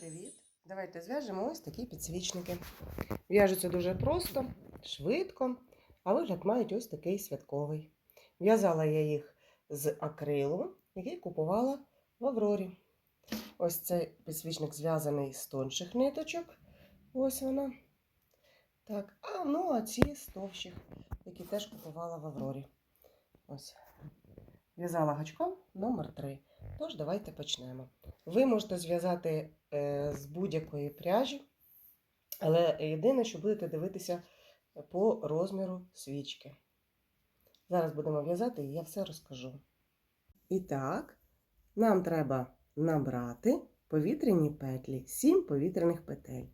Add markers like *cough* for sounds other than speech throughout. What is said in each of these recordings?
привіт! Давайте зв'яжемо ось такі підсвічники. В'яжуться дуже просто, швидко, а вигляд мають ось такий святковий. В'язала я їх з акрилу, який купувала в Аврорі. Ось цей підсвічник зв'язаний з тонших ниточок. Ось вона. Так, а ну а ці з товщих, які теж купувала в Аврорі. Ось. В'язала гачком номер 3. Тож, давайте почнемо. Ви можете зв'язати е, з будь-якої пряжі, але єдине, що будете дивитися по розміру свічки. Зараз будемо в'язати і я все розкажу. І так, нам треба набрати повітряні петлі, 7 повітряних петель.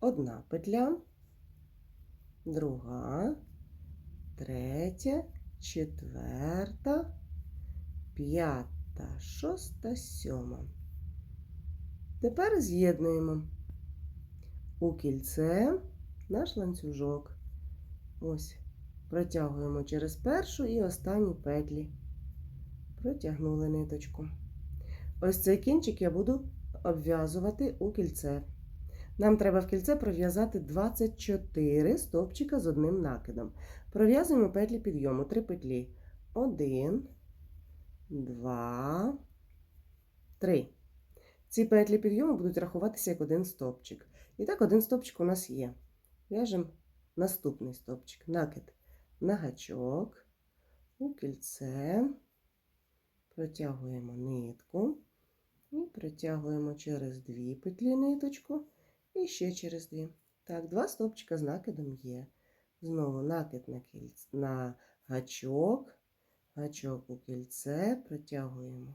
Одна петля, друга, третя, четверта, п'ята та шоста, сьома. Тепер з'єднуємо у кільце наш ланцюжок. Ось, протягуємо через першу і останню петлі. Протягнули ниточку. Ось цей кінчик я буду обв'язувати у кільце. Нам треба в кільце пров'язати 24 стовпчика з одним накидом. Пров'язуємо петлі підйому, 3 петлі. 1, два, три. Ці петлі підйому будуть рахуватися як один стовпчик. І так, один стовпчик у нас є. В'яжемо наступний стовпчик. Накид на гачок, у кільце, протягуємо нитку і протягуємо через дві петлі ниточку і ще через дві. Так, два стовпчика з накидом є. Знову накид на, кільце, на гачок гачок у кільце, протягуємо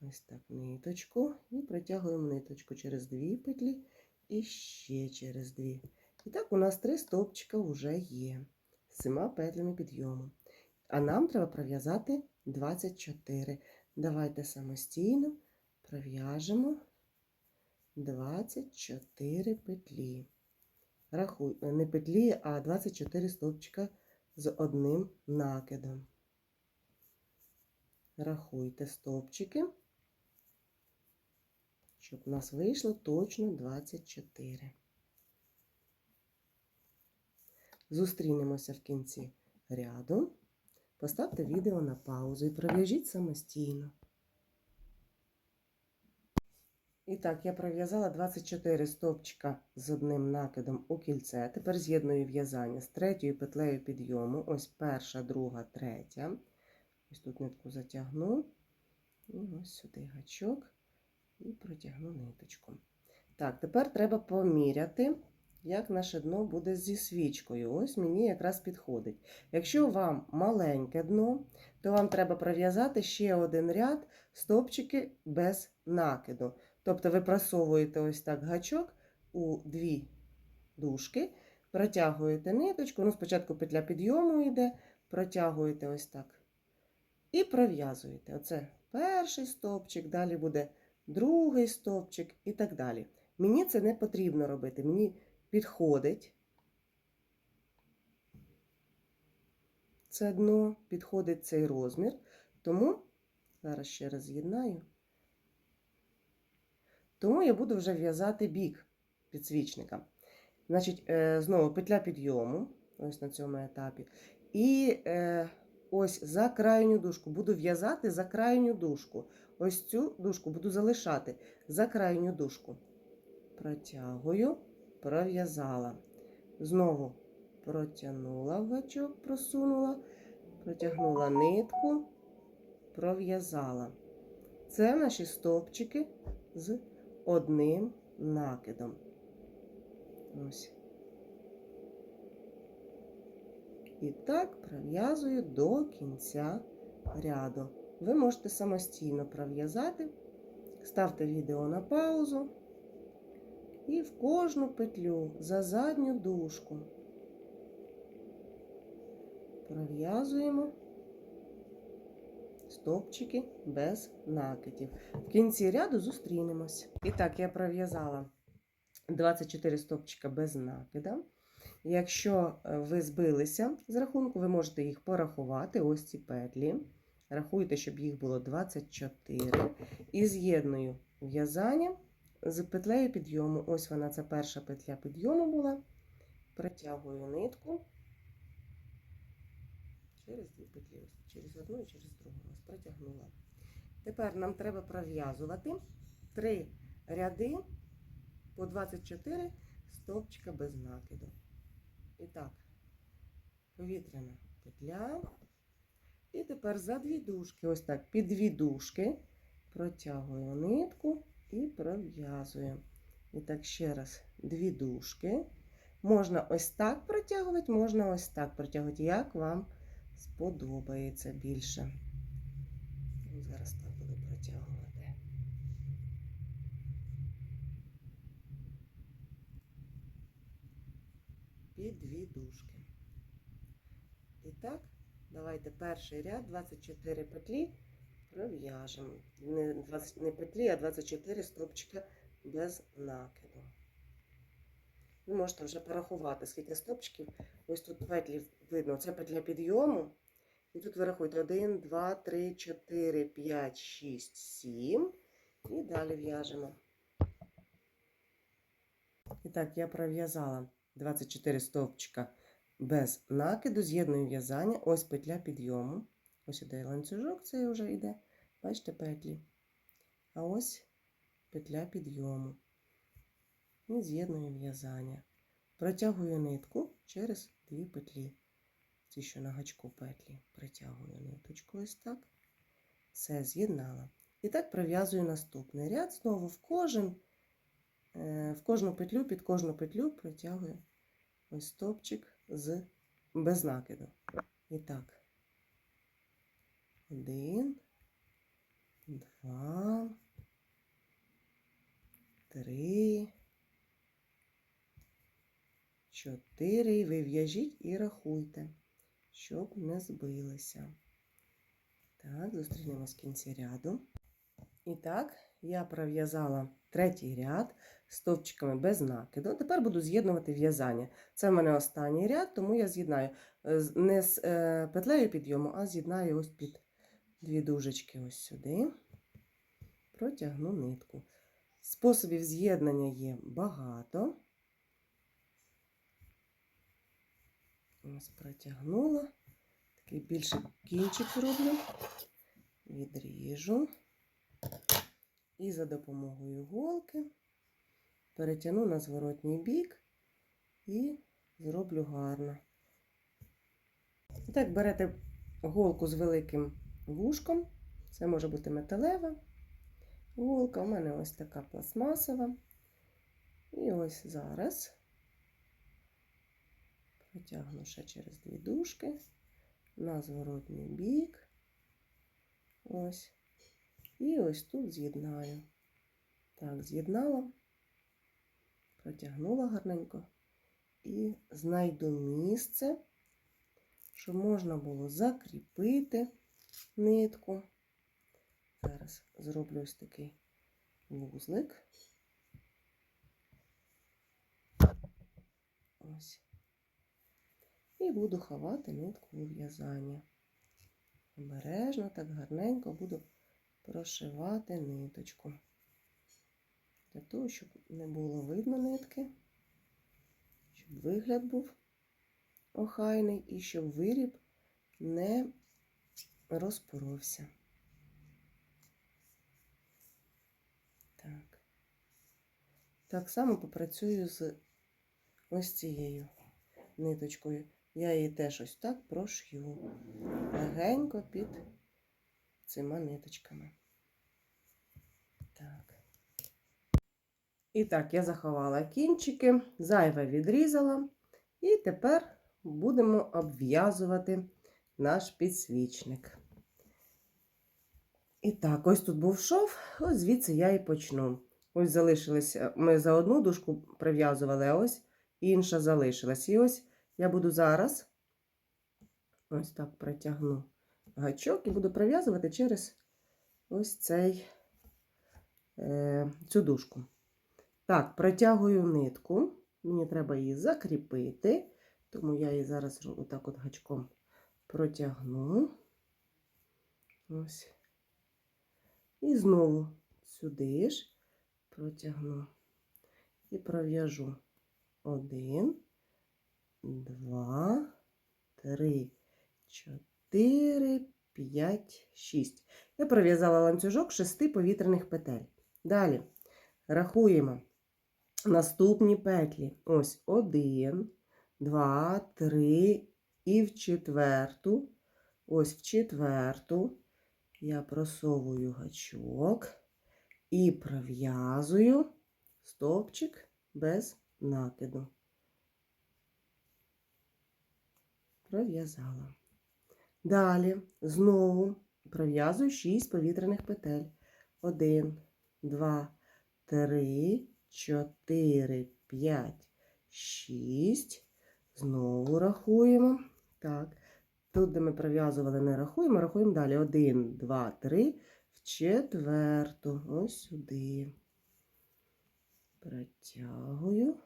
ось так ниточку і протягуємо ниточку через дві петлі і ще через дві. І так у нас три стовпчика вже є з цими петлями підйому. А нам треба пров'язати 24. Давайте самостійно пров'яжемо 24 петлі. Рахуй, не петлі, а 24 стовпчика з одним накидом. Рахуйте стовпчики, щоб у нас вийшло точно 24. Зустрінемося в кінці ряду. Поставте відео на паузу і пров'яжіть самостійно. І так, я пров'язала 24 стовпчика з одним накидом у кільце. Тепер з'єдную в'язання з третьою петлею підйому. Ось перша, друга, третя. Ось тут нитку затягну, і ось сюди гачок і протягну ниточку. Так, тепер треба поміряти, як наше дно буде зі свічкою. Ось мені якраз підходить. Якщо вам маленьке дно, то вам треба пров'язати ще один ряд стопчики без накиду. Тобто ви просовуєте ось так гачок у дві дужки, протягуєте ниточку, ну спочатку петля підйому йде, протягуєте ось так. І пров'язуєте. Оце перший стовпчик, далі буде другий стовпчик і так далі. Мені це не потрібно робити. Мені підходить це дно, підходить цей розмір. Тому, зараз ще раз з'єднаю, тому я буду вже в'язати бік підсвічника. Значить, е, знову петля підйому, ось на цьому етапі. І е, ось за крайню дужку. Буду в'язати за крайню дужку. Ось цю дужку буду залишати за крайню дужку. Протягую, пров'язала. Знову протягнула гачок, просунула, протягнула нитку, пров'язала. Це наші стовпчики з одним накидом. Ось. І так пров'язую до кінця ряду. Ви можете самостійно пров'язати, ставте відео на паузу і в кожну петлю за задню дужку пров'язуємо стопчики без накидів. В кінці ряду зустрінемось. І так, я пров'язала 24 стопчика без накида. Якщо е, ви збилися з рахунку, ви можете їх порахувати, ось ці петлі. Рахуйте, щоб їх було 24. І з'єдную в'язання з петлею підйому. Ось вона, це перша петля підйому була. Протягую нитку через дві петлі, через одну і через другу. Ось протягнула. Тепер нам треба пров'язувати три ряди по 24 стовпчика без накиду. І так, повітряна петля. І тепер за дві дужки, ось так, під дві дужки протягую нитку і пров'язуємо. І так, ще раз, дві дужки. Можна ось так протягувати, можна ось так протягувати, як вам сподобається більше. Зараз так буду протягувати. Під дві дужки. І так, давайте перший ряд, 24 петлі пров'яжемо. Не, не петлі, а 24 стопчика без накиду. Ви можете вже порахувати, скільки стопчиків. Ось тут петлі видно, це петля підйому. І тут ви рахуєте 1, 2, 3, 4, 5, 6, 7. І далі в'яжемо. І так, я пров'язала 24 стовпчика без накиду, з'єдную в'язання. Ось петля підйому. Ось іде ланцюжок, це вже йде. Бачите петлі. А ось петля підйому. І з'єдную в'язання. Протягую нитку через дві петлі. Ці, що на гачку петлі. Притягую ниточку ось так. Все, з'єднала. І так пров'язую наступний ряд. Знову в кожен, е, в кожну петлю, під кожну петлю протягую ось стопчик з без накиду. І так. Один, два, три, чотири. І ви в'яжіть і рахуйте, щоб не збилися. Так, зустрінемось в кінці ряду. І так, я пров'язала третій ряд стовпчиками без накиду. Тепер буду з'єднувати в'язання. Це в мене останній ряд, тому я з'єднаю е, не з е, петлею підйому, а з'єднаю ось під дві дужечки ось сюди. Протягну нитку. Способів з'єднання є багато. Ось протягнула. Такий більший кінчик роблю. Відріжу. І за допомогою голки перетягну на зворотній бік і зроблю гарно. І так берете голку з великим вушком. Це може бути металева голка. У мене ось така пластмасова. І ось зараз протягну ще через дві дужки на зворотній бік. Ось. І ось тут з'єднаю. Так, з'єднала, протягнула гарненько і знайду місце, щоб можна було закріпити нитку. Зараз зроблю ось такий вузлик. Ось. І буду ховати нитку у в'язання. Обережно, так гарненько буду прошивати ниточку. Для того, щоб не було видно нитки, щоб вигляд був охайний і щоб виріб не розпоровся. Так. Так само попрацюю з ось цією ниточкою. Я її теж ось так прошью легенько під цими ниточками. Так. І так, я заховала кінчики, зайве відрізала. І тепер будемо обв'язувати наш підсвічник. І так, ось тут був шов, ось звідси я і почну. Ось залишилися, ми за одну дужку прив'язували, а ось інша залишилась. І ось я буду зараз ось так протягну гачок і буду прив'язувати через ось цей, е, цю дужку. Так, протягую нитку. Мені треба її закріпити, тому я її зараз отак от гачком протягну. Ось. І знову сюди ж протягну і пров'яжу. Один, два, три, чотири, п'ять, шість. Я пров'язала ланцюжок шести повітряних петель. Далі рахуємо наступні петлі. Ось один, два, три і в четверту. Ось в четверту я просовую гачок і пров'язую стовпчик без накиду. Пров'язала. Далі знову пров'язую 6 повітряних петель. 1, 2, 3, 4, 5, 6. Знову рахуємо. Так. Тут, де ми пров'язували, не рахуємо, рахуємо далі. 1, 2, 3, в четверту. Ось сюди. Протягую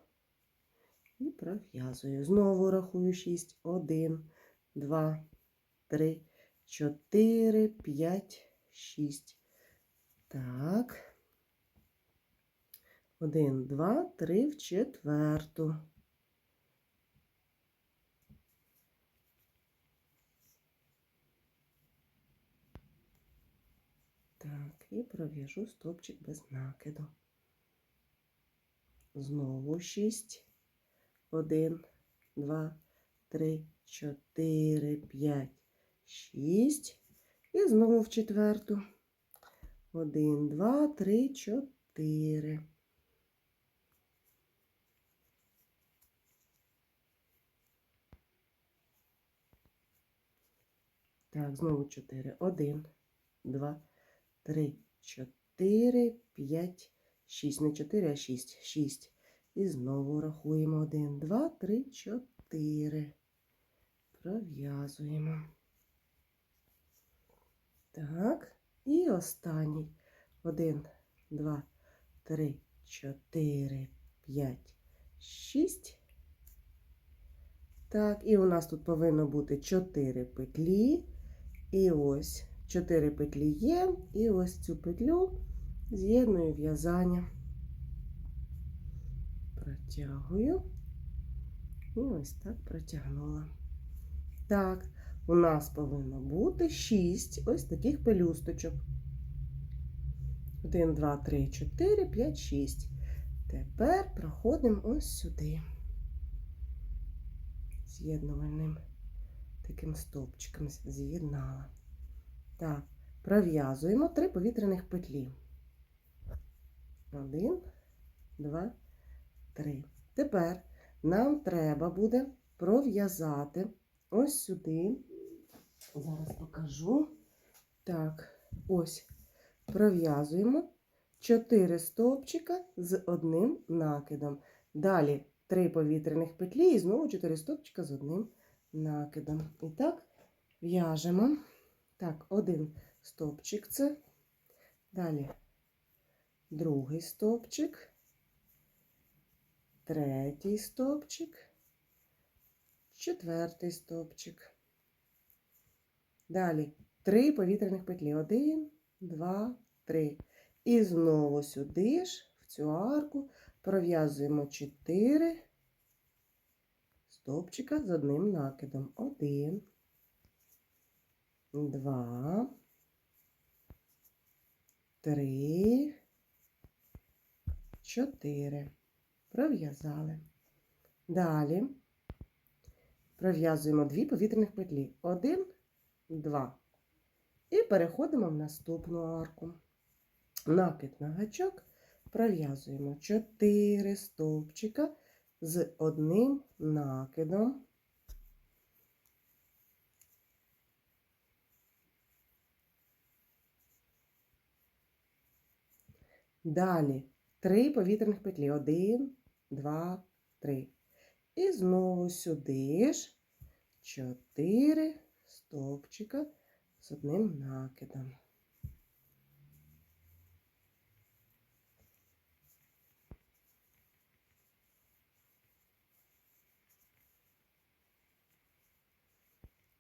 і пров'язую. Знову рахую 6. 1, 2, 3, 4, 5, 6. Так. 1, 2, 3 в четверту. Так, і пров'яжу стовпчик без накиду. Знову 6. 1, 2, 3, 4, 5, 6. І знову в четверту. 1, 2, 3, 4. Так, знову 4. 1, 2, 3, 4, 5, 6. Не 4, а 6. 6. І знову рахуємо 1, 2, 3, 4. Пров'язуємо. Так, і останній. 1, 2, 3, 4, 5, 6. Так, і у нас тут повинно бути 4 петлі. І ось 4 петлі є. І ось цю петлю з'єдную в'язання. Протягую. І ось так протягнула. Так, у нас повинно бути 6 ось таких пелюсточок. 1, 2, 3, 4, 5, 6. Тепер проходимо ось сюди. З'єднувальним таким стовпчиком з'єднала. Так, пров'язуємо три повітряних петлі. Один, два, три. Тепер нам треба буде пров'язати ось сюди. Зараз покажу. Так, ось пров'язуємо 4 стовпчика з одним накидом. Далі 3 повітряних петлі і знову 4 стовпчика з одним накидом. І так, в'яжемо. Так, один стовпчик це. Далі другий стовпчик, третій стовпчик, четвертий стовпчик. Далі три повітряних петлі. Один, два, три. І знову сюди ж, в цю арку, пров'язуємо 4 стовпчика з одним накидом. Один, два, три, чотири. Пров'язали. Далі пров'язуємо дві повітряних петлі. Один, два. І переходимо в наступну арку. Накид на гачок пров'язуємо 4 стовпчика з одним накидом. Далі 3 повітряних петлі. 1, 2, 3. І знову сюди ж 4 стовпчика з одним накидом.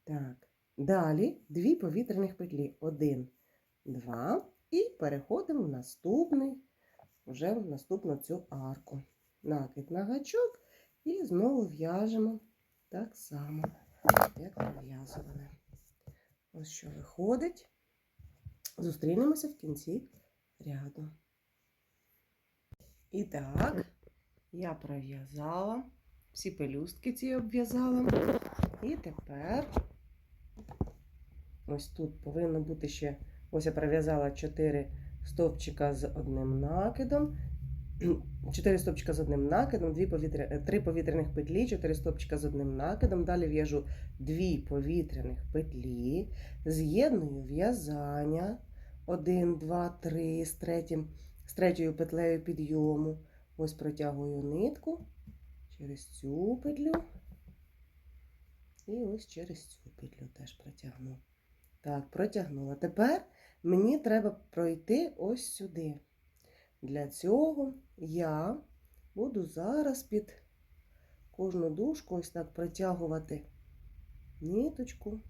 Так, далі дві повітряних петлі. Один, два. І переходимо в наступний вже в наступну цю арку. Накид на гачок і знову в'яжемо так само, як пров'язували. Ось що виходить. Зустрінемося в кінці ряду. І так, я пров'язала, всі пелюстки ці обв'язала. І тепер ось тут повинно бути ще, ось я пров'язала 4 стовпчика з одним накидом. 4 стовпчика з одним накидом, 2 повітря... 3 повітряних петлі, 4 стовпчика з одним накидом. Далі в'яжу 2 повітряних петлі, з'єдную в'язання 1, 2, 3 з, третім, з третьою петлею підйому. Ось протягую нитку через цю петлю. І ось через цю петлю теж протягну. Так, протягнула. Тепер мені треба пройти ось сюди. Для цього я буду зараз під кожну дужку ось так протягувати ниточку.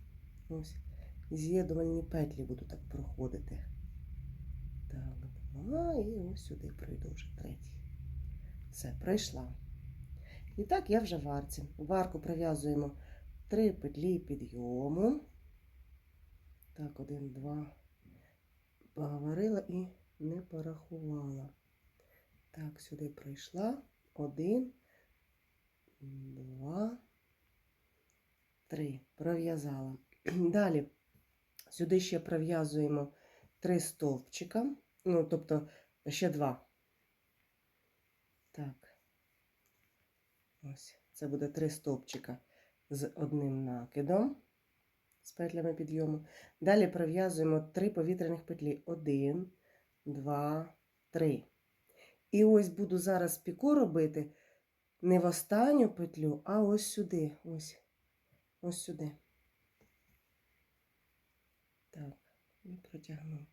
Ось, з'єднувальні петлі буду так проходити. Так, два, і ось сюди пройду вже третій. Все, пройшла. І так я вже в арці. В арку пров'язуємо три петлі підйому. Так, один, два. Поговорила і не порахувала. Так, сюди пройшла. Один, два, три. Пров'язала. *clears throat* Далі сюди ще пров'язуємо три стовпчика. Ну, тобто ще два. Так. Ось, це буде три стовпчика з одним накидом, з петлями підйому. Далі пров'язуємо три повітряних петлі. Один, два, три. І ось буду зараз піку робити не в останню петлю, а ось сюди. Ось, ось сюди. Так, і протягну.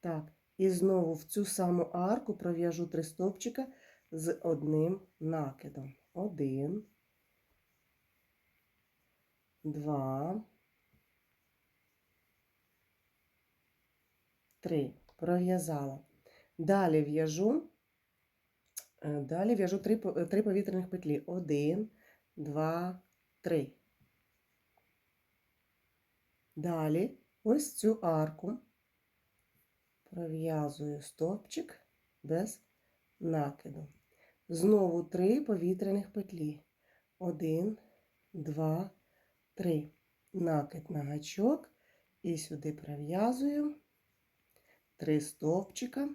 Так, і знову в цю саму арку пров'яжу три стовпчика з одним накидом. Один, два, три. Пров'язала. Далі в'яжу, е, далі в'яжу три, по- е, три повітряних петлі. Один, два, три. Далі ось цю арку пров'язую стовпчик без накиду. Знову три повітряних петлі. Один, два, три. Накид на гачок. І сюди пров'язую три стовпчика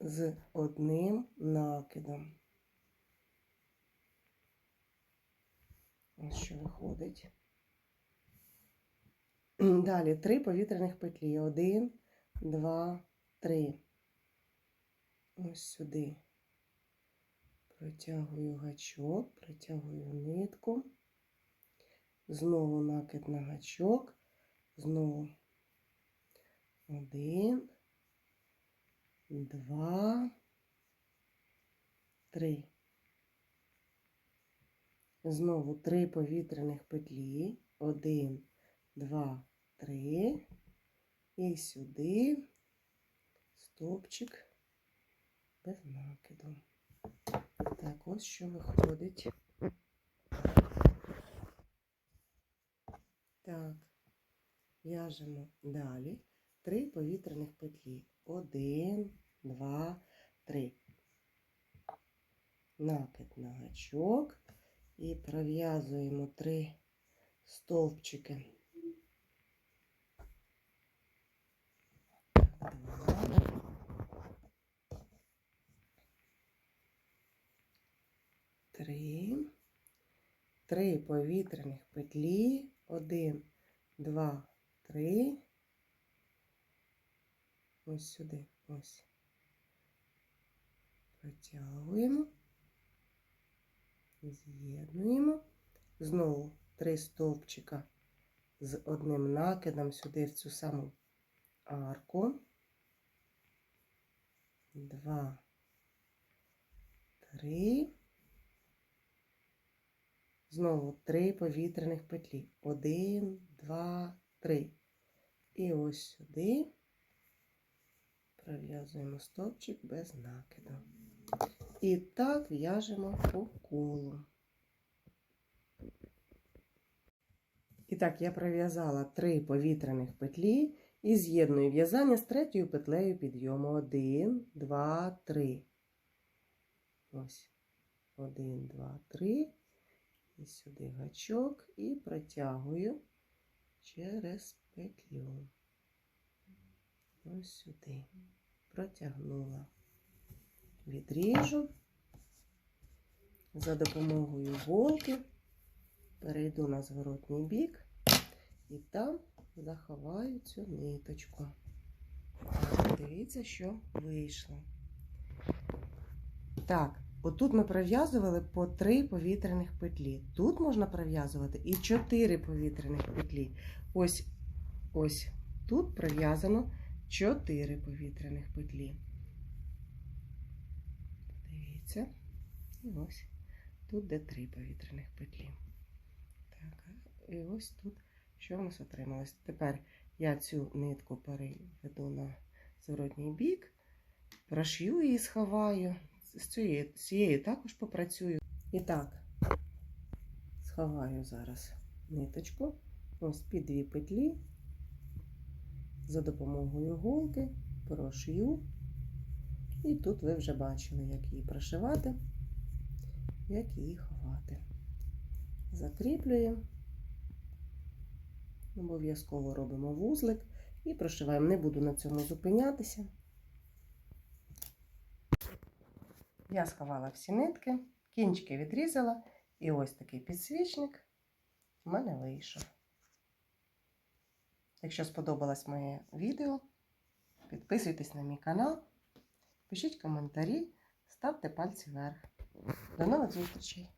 з одним накидом. Ось що виходить. Далі три повітряних петлі. Один, два, три. Ось сюди. Протягую гачок, протягую нитку. Знову накид на гачок. Знову один, два, три. Знову три повітряних петлі. Один, два, три. І сюди стовпчик без накиду. Так, ось що виходить. Так, в'яжемо далі. Три повітряних петлі. Один, два, три. Накид на гачок і пров'язуємо три стовпчики. Три. Три повітряних петлі. Один, два, три. Ось сюди. Ось. Протягуємо. З'єднуємо. Знову три стовпчика з одним накидом сюди в цю саму арку. Два, три. Знову три повітряних петлі. Один, два, три. І ось сюди Пров'язуємо стовпчик без накиду. І так в'яжемо по колу. І так, я пров'язала три повітряних петлі і з'єдную в'язання з третьою петлею підйому. Один, два, три. Ось. Один, два, три. І сюди гачок і протягую через петлю. Ось сюди. Протягнула. Відріжу. За допомогою голки перейду на зворотній бік і там заховаю цю ниточку. Дивіться, що вийшло. Так, отут ми пров'язували по три повітряних петлі. Тут можна пров'язувати і чотири повітряних петлі. Ось ось тут пров'язано чотири повітряних петлі. Дивіться. І ось тут де три повітряних петлі. Так, і ось тут що в нас отрималось. Тепер я цю нитку переведу на зворотній бік, прошью її, сховаю. З цією, з цією також попрацюю. І так, сховаю зараз ниточку, ось під дві петлі, за допомогою голки прошью. І тут ви вже бачили, як її прошивати, як її ховати. Закріплюємо. Обов'язково робимо вузлик і прошиваємо. Не буду на цьому зупинятися. Я сховала всі нитки, кінчики відрізала, і ось такий підсвічник в мене вийшов. Якщо сподобалось моє відео, підписуйтесь на мій канал, пишіть коментарі, ставте пальці вверх. До нових зустрічей!